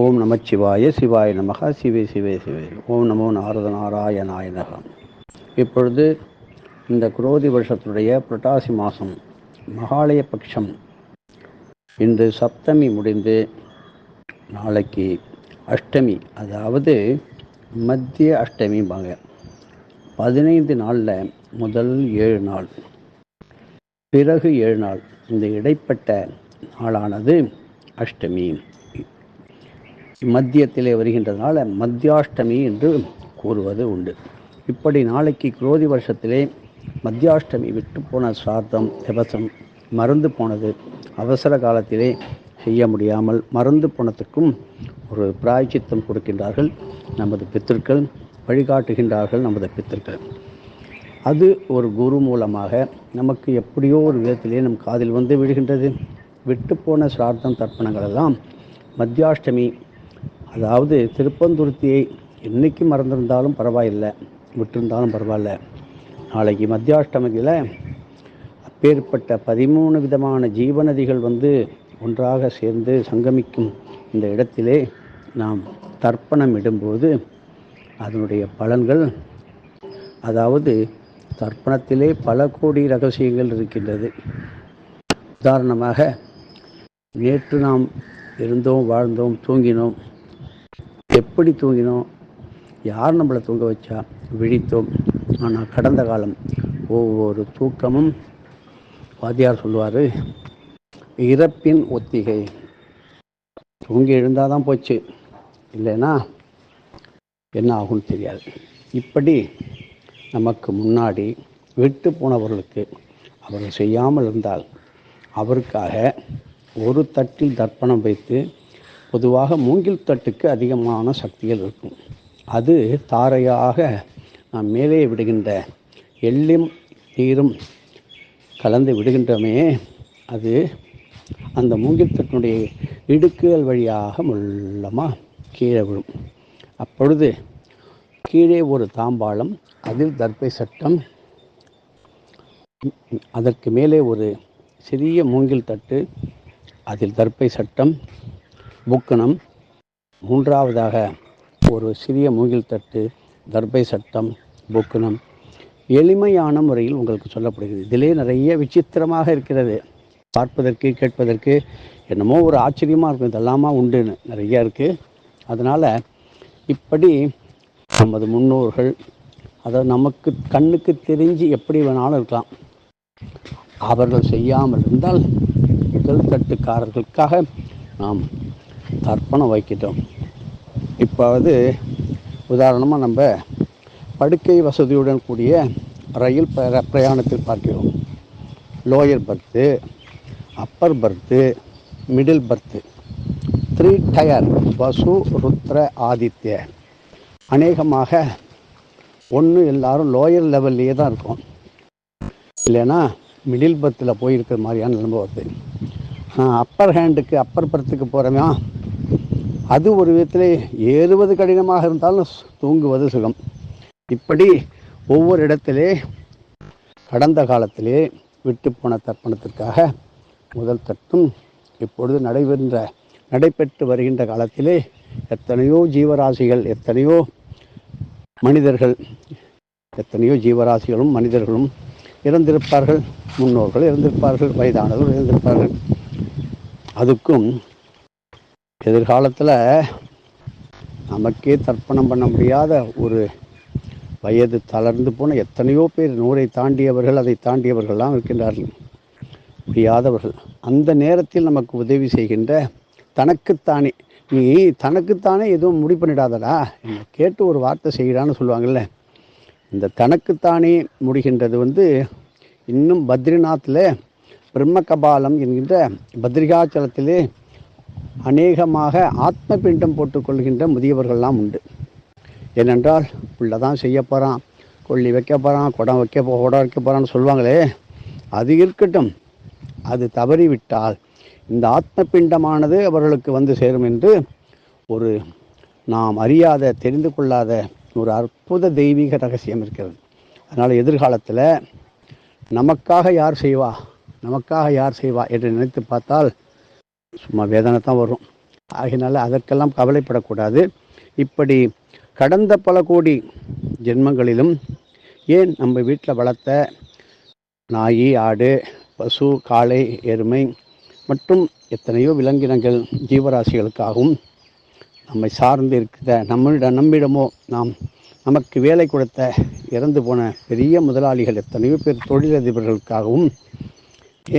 ஓம் நமச்சிவாய சிவாய நமக. சிவே சிவே சிவே. ஓம் நமோ நாரத நாராயணாய நகம் இப்பொழுது இந்த குரோதி வருஷத்துடைய புரட்டாசி மாதம் மகாலய பட்சம் இன்று சப்தமி முடிந்து நாளைக்கு அஷ்டமி. அதாவது மத்திய அஷ்டமிம்பாங்க பதினைந்து நாளில் முதல் ஏழு நாள். பிறகு ஏழு நாள். இந்த இடைப்பட்ட நாளானது அஷ்டமி. மத்தியத்திலே வருகின்றதுனால மத்தியாஷ்டமி என்று கூறுவது உண்டு. இப்படி நாளைக்கு குரோதி வருஷத்திலே மத்தியாஷ்டமி விட்டு போன சார்த்தம் திவசம் மறந்து போனது அவசர காலத்திலே செய்ய முடியாமல் மறந்து போனதுக்கும் ஒரு பிராய்ச்சித்தம் கொடுக்கின்றார்கள் நமது பித்திருக்கள் வழிகாட்டுகின்றார்கள் நமது பித்திருக்கள். அது ஒரு குரு மூலமாக நமக்கு எப்படியோ ஒரு விதத்திலே நம் காதில் வந்து விடுகின்றது விட்டு போன சிரார்த்தம் தர்ப்பணங்கள் எல்லாம் மத்தியாஷ்டமி அதாவது திருப்பந்துருத்தியை என்றைக்கு மறந்திருந்தாலும் பரவாயில்லை விட்டிருந்தாலும் பரவாயில்ல. நாளைக்கு மத்தியாஷ்டமியில் அப்பேற்பட்ட பதிமூணு விதமான ஜீவநதிகள் வந்து ஒன்றாக சேர்ந்து சங்கமிக்கும் இந்த இடத்திலே நாம் தர்ப்பணம் இடும்போது அதனுடைய பலன்கள் அதாவது தர்ப்பணத்திலே பல கோடி ரகசியங்கள் இருக்கின்றது. உதாரணமாக நேற்று நாம் இருந்தோம் வாழ்ந்தோம் தூங்கினோம். எப்படி தூங்கினோம்? யார் நம்மளை தூங்க வச்சா? விழித்தோம். ஆனால் கடந்த காலம் ஒவ்வொரு தூக்கமும் வாத்தியார் சொல்லுவார் இறப்பின் ஒத்திகை. தூங்கி எழுந்தால் தான் போச்சு. இல்லைன்னா என்ன ஆகும்னு தெரியாது. இப்படி நமக்கு முன்னாடி விட்டு போனவர்களுக்கு அவர்கள் செய்யாமல் இருந்தால் அவருக்காக ஒரு தட்டில் தர்ப்பணம் வைத்து பொதுவாக மூங்கில் தட்டுக்கு அதிகமான சக்திகள் இருக்கும். அது தாரையாக நாம் மேலே விடுகின்ற எள்ளும் நீரும் கலந்து விடுகின்றமே அது அந்த மூங்கில் தட்டினுடைய இடுக்குகள் வழியாக முள்ளமாக கீழே விழும். அப்பொழுது கீழே ஒரு தாம்பாளம் அதில் தர்ப்பை சட்டம் அதற்கு மேலே ஒரு சிறிய மூங்கில் தட்டு அதில் தர்ப்பை சட்டம் புக்கணம் மூன்றாவதாக ஒரு சிறிய மூங்கில் தட்டு தர்பை சட்டம் புக்கணம் எளிமையான முறையில் உங்களுக்கு சொல்லப்படுகிறது. இதிலே நிறைய விசித்திரமாக இருக்கிறது. பார்ப்பதற்கு கேட்பதற்கு என்னமோ ஒரு ஆச்சரியமாக இருக்கும். இதெல்லாமா உண்டுன்னு நிறைய இருக்குது அதனால் இப்படி நமது முன்னோர்கள் அதாவது நமக்கு கண்ணுக்கு தெரிஞ்சு எப்படி வேணாலும் இருக்கலாம். அவர்கள் செய்யாமல் இருந்தால் முதல் தட்டுக்காரர்களுக்காக நாம் தர்ப்பணம் வைக்கிட்டோம். இப்போது உதாரணமாக நம்ம படுக்கை வசதியுடன் கூடிய ரயில் பிரயாணத்தில் பார்க்கிறோம். Lower berth upper berth middle berth three tier Vasu Rudra Aditya அநேகமாக ஒன்று எல்லாரும் லோயர் லெவல்லையே தான் இருக்கும். இல்லைன்னா மிடில் பர்த்தில் போயிருக்கிற மாதிரியான நிலைமை வருது. அப்பர் ஹேண்டுக்கு அப்பர் பர்த்துக்கு போகிறவன் அது ஒரு விதத்தில் ஏறுவது கடினமாக இருந்தாலும் தூங்குவது சுகம். இப்படி ஒவ்வொரு இடத்திலே கடந்த காலத்திலே விட்டு போன தர்ப்பணத்திற்காக முதல் தட்டும் இப்பொழுது நடைபெறுகின்ற நடைபெற்று வருகின்ற காலத்திலே எத்தனையோ ஜீவராசிகள் எத்தனையோ மனிதர்கள் எத்தனையோ ஜீவராசிகளும் மனிதர்களும் இறந்திருப்பார்கள் முன்னோர்கள் இறந்திருப்பார்கள் வயதானவர்கள் இறந்திருப்பார்கள். அதுக்கும் எதிர்காலத்தில் நமக்கே தர்ப்பணம் பண்ண முடியாத ஒரு வயது தளர்ந்து போன எத்தனையோ பேர் நூறை தாண்டியவர்கள் அதை தாண்டியவர்கள்லாம் இருக்கின்றார்கள். முடியாதவர்கள். அந்த நேரத்தில் நமக்கு உதவி செய்கின்ற தனக்குத்தானே நீ தனக்குத்தானே எதுவும் முடி பண்ணிடாதடா என்னை கேட்டு ஒரு வார்த்தை செய்கிறான்னு சொல்லுவாங்கள்ல இந்த தனக்குத்தானே முடிகின்றது வந்து இன்னும் பத்ரிநாத்தில் பிரம்ம கபாலம் என்கின்ற பத்ரிகாச்சலத்திலே அநேகமாக ஆத்ம பிண்டம் போட்டுக்கொள்கின்ற முதியவர்கள்லாம் உண்டு. ஏனென்றால் புள்ள தான் செய்ய போகிறான் கொல்லி வைக்க போகிறான் குடம் வைக்க போ குடம் வைக்க போகிறான்னு சொல்லுவாங்களே அது இருக்கட்டும். அது தவறிவிட்டால் இந்த ஆத்ம பிண்டமானது அவர்களுக்கு வந்து சேரும் என்று ஒரு நாம் அறியாத தெரிந்து கொள்ளாத ஒரு அற்புத தெய்வீக ரகசியம் இருக்கிறது. அதனால் எதிர்காலத்தில் நமக்காக யார் செய்வா நமக்காக யார் செய்வா என்று நினைத்து பார்த்தால் சும்மா வேதனை தான் வரும். ஆகினால அதற்கெல்லாம் கவலைப்படக்கூடாது. இப்படி கடந்த பல கோடி ஜென்மங்களிலும் ஏன் நம்ம வீட்டில் வளர்த்த நாய் ஆடு பசு காளை எருமை மற்றும் எத்தனையோ விலங்கினங்கள் ஜீவராசிகளுக்காகவும் நம்மை சார்ந்து இருக்கிற நம்மளிடம் நம்மிடமோ நாம் நமக்கு வேலை கொடுத்த இறந்து போன பெரிய முதலாளிகள் எத்தனையோ பேர் தொழிலதிபர்களுக்காகவும்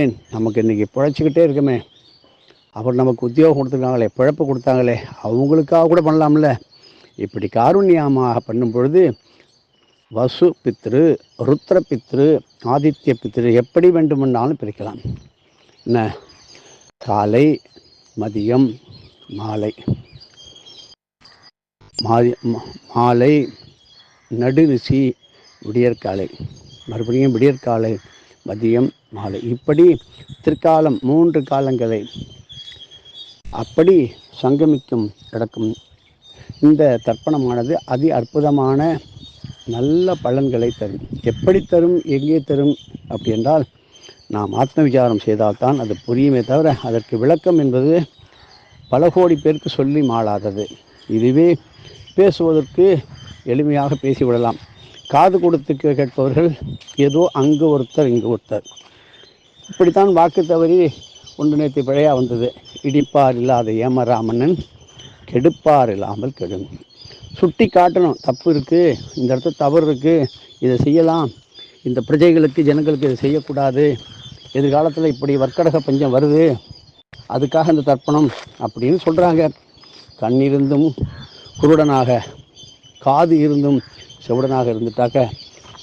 ஏன் நமக்கு இன்றைக்கி பிழைச்சிக்கிட்டே இருக்குமே? அவர் நமக்கு உத்தியோகம் கொடுத்துருக்காங்களே பிழப்பு கொடுத்தாங்களே அவங்களுக்காக கூட பண்ணலாம்ல. இப்படி காருண்யமாக பண்ணும் பொழுது வசு பித்ரு ருத்ர பித்ரு ஆதித்ய பித்ரு எப்படி வேண்டுமென்றாலும் பிரிக்கலாம். என்ன? காலை மதியம் மாலை. மாதி மா- மாலை நடுநிசி விடியற்காலை. மறுபடியும் விடியற்காலை மதியம் மாலை. இப்படி திருக்காலம் மூன்று காலங்களை அப்படி சங்கமிக்கும் கிடக்கும் இந்த தர்ப்பணமானது அதி அற்புதமான நல்ல பலன்களை தரும். எப்படி தரும் எங்கே தரும் அப்படி என்றால் நாம் ஆத்ம விசாரம் செய்தால்தான் அது புரியுமே தவிர அதற்கு விளக்கம் என்பது பல கோடி பேருக்கு சொல்லி மாளாதது. இதுவே பேசுவதற்கு எளிமையாக பேசிவிடலாம். காது கொடுத்து கேட்பவர்கள் ஏதோ அங்கு ஒருத்தர் இங்கு ஒருத்தர். இப்படித்தான் வாக்கு தவறி ஒன்று நேற்று பிழையாக வந்தது. இடிப்பார் இல்லாத ஏமராமனன் கெடுப்பார் இல்லாமல் கெடும். சுட்டி காட்டணும். தப்பு இருக்குது இந்த இடத்துல தவறு இருக்குது இதை செய்யலாம். இந்த பிரஜைகளுக்கு ஜனங்களுக்கு இதை செய்யக்கூடாது. எதிர்காலத்தில் இப்படி வர்க்கடக பஞ்சம் வருது. அதுக்காக இந்த தர்ப்பணம் அப்படின்னு சொல்கிறாங்க கண் இருந்தும் குருடனாக காது இருந்தும் செவுடனாக இருந்துட்டாக்க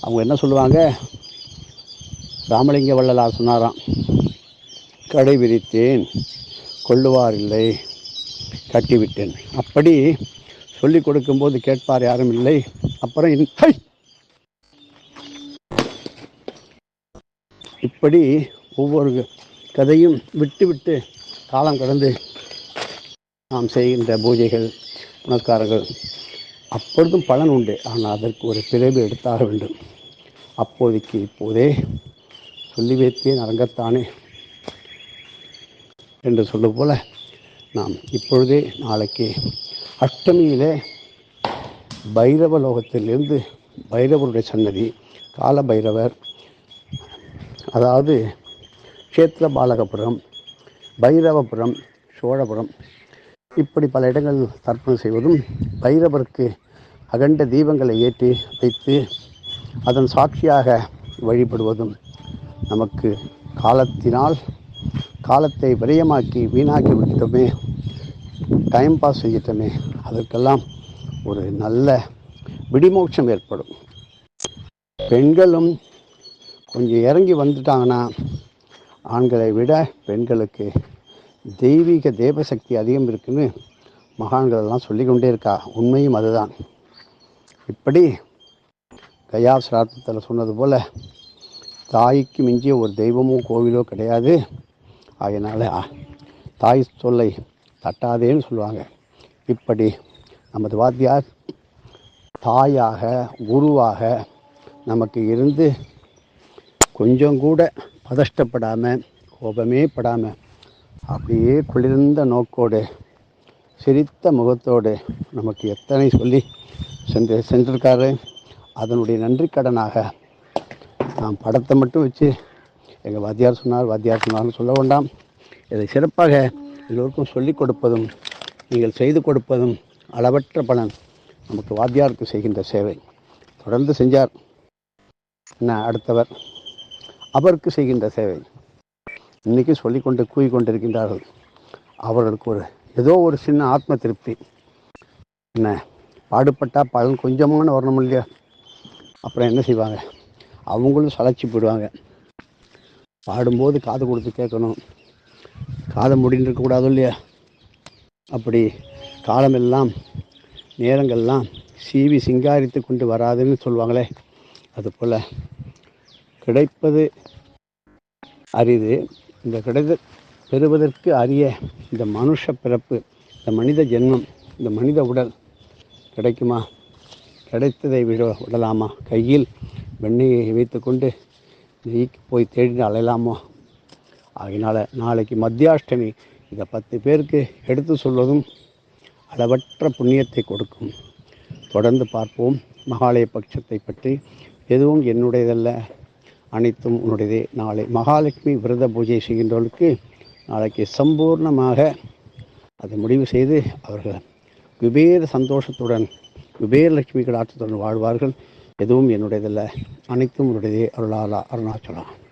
அவங்க என்ன சொல்லுவாங்க? ராமலிங்க வள்ளலார் சொன்னாராம். கடை விரித்தேன் கொள்ளுவார் இல்லை கட்டிவிட்டேன். அப்படி சொல்லி கொடுக்கும்போது கேட்பார் யாரும் இல்லை. அப்புறம் இப்படி ஒவ்வொரு கதையும் விட்டு விட்டு காலம் கடந்து நாம் செய்கின்ற பூஜைகள் புனஸ்காரங்கள் அப்பொழுதும் பலன் உண்டு. ஆனால் அதற்கு ஒரு பிறகு எடுத்தாக வேண்டும். அப்போதைக்கு இப்போதே சொல்லி வைத்தேன் அரங்கத்தானே. என்று சொல்லும் போல நாம் இப்பொழுதே நாளைக்கு அஷ்டமியிலே பைரவ லோகத்திலிருந்து பைரவருடைய சன்னதி கால பைரவர் அதாவது கஷேத்திர பாலகபுரம் பைரவபுரம் சோழபுரம் இப்படி பல இடங்கள் தர்ப்பணம் செய்வதும் பைரவருக்கு அகண்ட தீபங்களை ஏற்றி வைத்து அதன் சாட்சியாக வழிபடுவதும் நமக்கு காலத்தினால் காலத்தை விரயமாக்கி வீணாக்கி விட்டோமே டைம் பாஸ் செய்யிட்டோமே. அதற்கெல்லாம் ஒரு நல்ல விடிமோட்சம் ஏற்படும். பெண்களும் கொஞ்சம் இறங்கி வந்துட்டாங்கன்னா ஆண்களை விட பெண்களுக்கு தெய்வீக தேவசக்தி அதிகம் இருக்குன்னு மகான்களெல்லாம் சொல்லிக்கொண்டே இருக்கா. உண்மையும் அதுதான். இப்படி கயா சிரார்த்தத்தில் சொன்னது போல் தாய்க்கு மிஞ்சிய ஒரு தெய்வமோ கோவிலோ கிடையாது. அதனால் தாய் சொல்லை தட்டாதேன்னு சொல்லுவாங்க. இப்படி நமது வாத்தியார் தாயாக குருவாக நமக்கு இருந்து கொஞ்சம் கூட பதஷ்டப்படாமல் கோபமே படாமல் அப்படியே குளிர்ந்த நோக்கோடு சிரித்த முகத்தோடு நமக்கு எத்தனை சொல்லி சென்று சென்றிருக்காரு. அதனுடைய நன்றி கடனாக நாம் படத்தை மட்டும் வச்சு எங்கள் வாத்தியார் சொன்னார் வாத்தியார் சொன்னார்னு சொல்ல வேண்டாம். இதை சிறப்பாக எல்லோருக்கும் சொல்லிக் கொடுப்பதும் நீங்கள் செய்து கொடுப்பதும் அளவற்ற பலன் நமக்கு வாத்தியாருக்கு செய்கின்ற சேவை. தொடர்ந்து செஞ்சார். என்ன அடுத்தவர்? அவருக்கு செய்கின்ற சேவை. இன்றைக்கும் சொல்லிக்கொண்டு கூவி கொண்டிருக்கின்றார்கள் அவர்களுக்கு ஒரு ஏதோ ஒரு சின்ன ஆத்ம திருப்தி. என்ன பாடுபட்டால் பலன் கொஞ்சமான வரணும் இல்லையா? அப்புறம் என்ன செய்வாங்க? அவங்களும் சளைச்சி போயிடுவாங்க. பாடும்போது காது கொடுத்து கேட்கணும். காதை முடின்னு இருக்கக்கூடாது இல்லையா? அப்படி காலமெல்லாம் நேரங்கள்லாம் சீவி சிங்காரித்து கொண்டு வராதுன்னு சொல்லுவாங்களே அதுபோல் கிடைப்பது அரிது. இந்த கிடைத பெறுவதற்கு அரிய இந்த மனுஷ பிறப்பு இந்த மனித ஜென்மம் இந்த மனித உடல் கிடைக்குமா? கிடைத்ததை விட விடலாமா? கையில் வெண்ணெயை வைத்துக்கொண்டு நெய்க்கு போய் தேடி அலையலாமா? அதனால் நாளைக்கு மத்தியாஷ்டமி. இதை பத்து பேருக்கு எடுத்து சொல்வதும் அளவற்ற புண்ணியத்தை கொடுக்கும். தொடர்ந்து பார்ப்போம். மகாலய பட்சத்தை பற்றி எதுவும் என்னுடையதல்ல. அனைத்தும் உன்னுடையதே. நாளை மகாலட்சுமி விரத பூஜை செய்கின்றவர்களுக்கு நாளைக்கு சம்பூர்ணமாக அதை முடிவு செய்து அவர்கள் குபேர சந்தோஷத்துடன் குபேர லட்சுமி கடாட்சத்துடன் வாழ்வார்கள். எதுவும் என்னுடையதல்ல. அனைத்தும் உன்னுடையதே அருளாலா அருணாச்சலா.